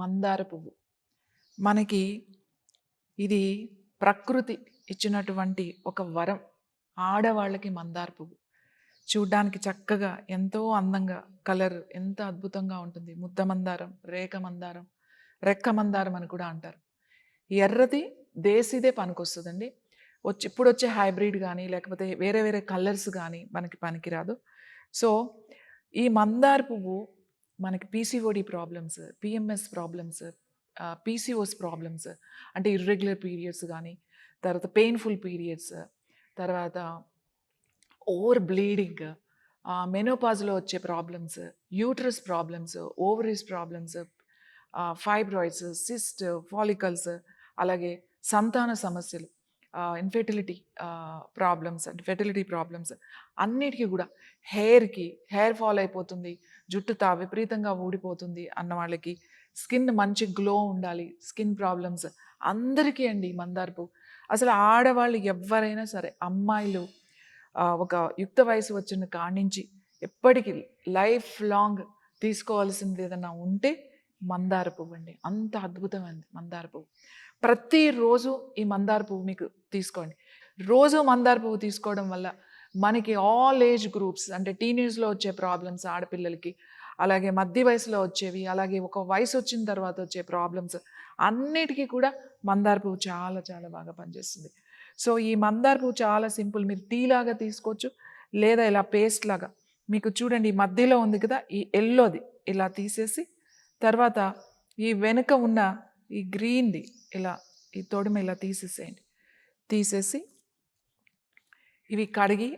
మందార పువ్వు. మనకి ఇది ప్రకృతి ఇచ్చినటువంటి ఒక వరం. ఆడవాళ్ళకి మందార పువ్వు. చూడ్డానికి చక్కగా ఎంతో అందంగా కలర్ ఎంత అద్భుతంగా ఉంటుంది. ముద్ద మందారం రేఖ మందారం రెక్క మందారం అని కూడా అంటారు. ఎర్రది దేశీదే పనికొస్తుందండి. వచ్చి ఇప్పుడు వచ్చే హైబ్రిడ్ కానీ లేకపోతే వేరే వేరే కలర్స్ కానీ మనకి పనికిరాదు. సో ఈ మందార పువ్వు మనకి PCOD problems PMS problems PCOS problems అంటే ఇర్రెగ్యులర్ పీరియడ్స్ కానీ తర్వాత పెయిన్ఫుల్ పీరియడ్స్ తర్వాత ఓవర్ బ్లీడింగ్ మెనోపాజ్లో వచ్చే problems uterus problems ovaries problems fibroids cyst follicles అలాగే సంతాన సమస్యలు. ఇన్ఫెర్టిలిటీ ప్రాబ్లమ్స్ అంటే ఫెర్టిలిటీ ప్రాబ్లమ్స్ అన్నిటికీ కూడా హెయిర్కి హెయిర్ ఫాల్ అయిపోతుంది జుట్టు తా విపరీతంగా ఊడిపోతుంది అన్న వాళ్ళకి స్కిన్ మంచి గ్లో ఉండాలి స్కిన్ ప్రాబ్లమ్స్ అందరికీ అండి మందార్పు. అసలు ఆడవాళ్ళు ఎవరైనా సరే అమ్మాయిలు ఒక యుక్త వయసు వచ్చిన కాడి నుంచి ఎప్పటికీ లైఫ్ లాంగ్ తీసుకోవాల్సింది ఏదైనా ఉంటే మందార పువ్వు అండి అంత అద్భుతమైనది మందార పువ్వు. ప్రతిరోజు ఈ మందార పువ్వు మీకు తీసుకోండి. రోజు మందార పువ్వు తీసుకోవడం వల్ల మనకి ఆల్ ఏజ్ గ్రూప్స్ అంటే టీనేజ్లో వచ్చే ప్రాబ్లమ్స్ ఆడపిల్లలకి అలాగే మధ్య వయసులో వచ్చేవి అలాగే ఒక వయసు వచ్చిన తర్వాత వచ్చే ప్రాబ్లమ్స్ అన్నిటికీ కూడా మందార పువ్వు చాలా చాలా బాగా పనిచేస్తుంది. సో ఈ మందార పువ్వు చాలా సింపుల్. మీరు టీ లాగా తీసుకోవచ్చు లేదా ఇలా పేస్ట్ లాగా. మీకు చూడండి ఈ మధ్యలో ఉంది కదా ఈ ఎల్లోది. ఇలా తీసేసి తర్వాత ఈ వెనుక ఉన్న ఈ గ్రీన్ది ఇలా ఈ తోడుమ ఇలా తీసేసేయండి. తీసేసి ఇవి కడిగి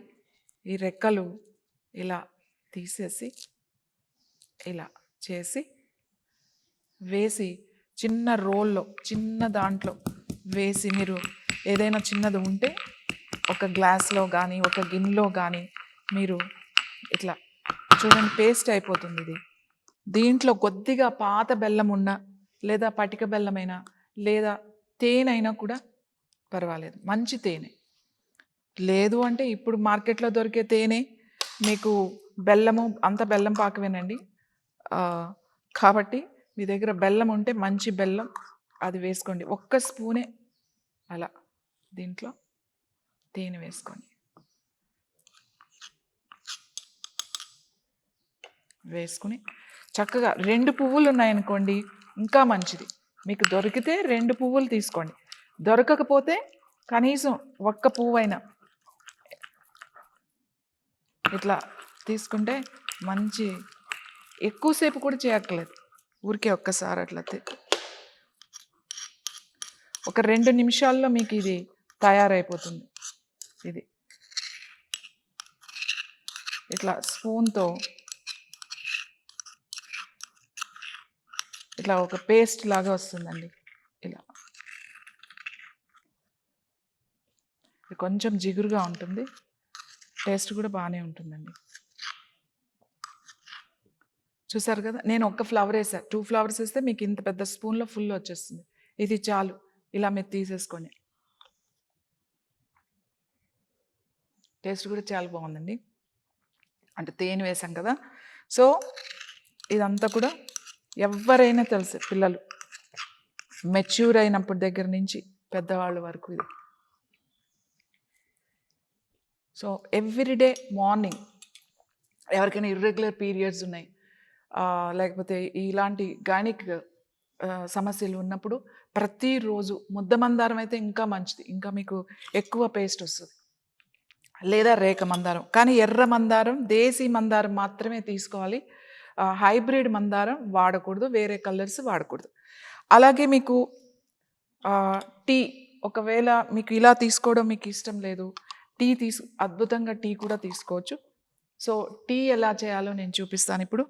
ఈ రెక్కలు ఇలా తీసేసి ఇలా చేసి వేసి చిన్న రోల్లో చిన్న దాంట్లో వేసి మీరు ఏదైనా చిన్నది ఉంటే ఒక గ్లాస్లో కానీ ఒక గిన్నెలో కానీ మీరు ఇట్లా చూడండి పేస్ట్ అయిపోతుంది ఇది. దీంట్లో కొద్దిగా పాత బెల్లం ఉన్నా లేదా పటిక బెల్లమైనా లేదా తేనైనా కూడా పర్వాలేదు. మంచి తేనె. లేదు అంటే ఇప్పుడు మార్కెట్లో దొరికే తేనె మీకు బెల్లము అంత బెల్లం పాకమేనండి. కాబట్టి మీ దగ్గర బెల్లం ఉంటే మంచి బెల్లం అది వేసుకోండి. ఒక్క స్పూనే అలా దీంట్లో తేనె వేసుకోండి వేసుకుని చక్కగా రెండు పువ్వులు ఉన్నాయనుకోండి ఇంకా మంచిది. మీకు దొరికితే రెండు పువ్వులు తీసుకోండి. దొరకకపోతే కనీసం ఒక్క పువ్వు అయినా ఇట్లా తీసుకుంటే మంచి ఎక్కువసేపు కూడా చేయక్కర్లేదు. ఊరికే ఒక్కసారి అట్లా ఒక రెండు నిమిషాల్లో మీకు ఇది తయారైపోతుంది. ఇది. ఇట్లా స్పూన్తో ఇట్లా ఒక పేస్ట్ లాగా వస్తుందండి. ఇలా. ఇది కొంచెం జిగురుగా ఉంటుంది. టేస్ట్ కూడా బాగానే ఉంటుందండి. చూసారు కదా? నేను ఒక్క ఫ్లవర్ వేసాను టూ ఫ్లవర్స్ వేస్తే మీకు ఇంత పెద్ద స్పూన్లో ఫుల్ వచ్చేస్తుంది. ఇది చాలు. ఇలా మీరు తీసేసుకొని. టేస్ట్ కూడా చాలా బాగుందండి. అంటే తేనె వేసాం కదా? సో ఇదంతా కూడా ఎవరైనా తెలుసు పిల్లలు. మెచ్యూర్ అయినప్పటి దగ్గర నుంచి పెద్దవాళ్ళ వరకు ఇది. సో ఎవ్రీడే మార్నింగ్ ఎవరికైనా ఇర్రెగ్యులర్ పీరియడ్స్ ఉన్నాయి. లేకపోతే ఇలాంటి గైనిక్ సమస్యలు ఉన్నప్పుడు ప్రతిరోజు ముద్ద మందారం అయితే ఇంకా మంచిది. ఇంకా మీకు ఎక్కువ పేస్ట్ వస్తుంది. లేదా రేఖ మందారం. కానీ ఎర్ర మందారం దేశీ మందారం మాత్రమే తీసుకోవాలి. హైబ్రిడ్ మందారం వాడకూడదు వేరే కలర్స్ వాడకూడదు. అలాగే మీకు టీ ఒకవేళ మీకు ఇలా తీసుకోవడం మీకు ఇష్టం లేదు టీ తీసు అద్భుతంగా టీ కూడా తీసుకోవచ్చు. సో టీ ఎలా చేయాలో నేను చూపిస్తాను ఇప్పుడు.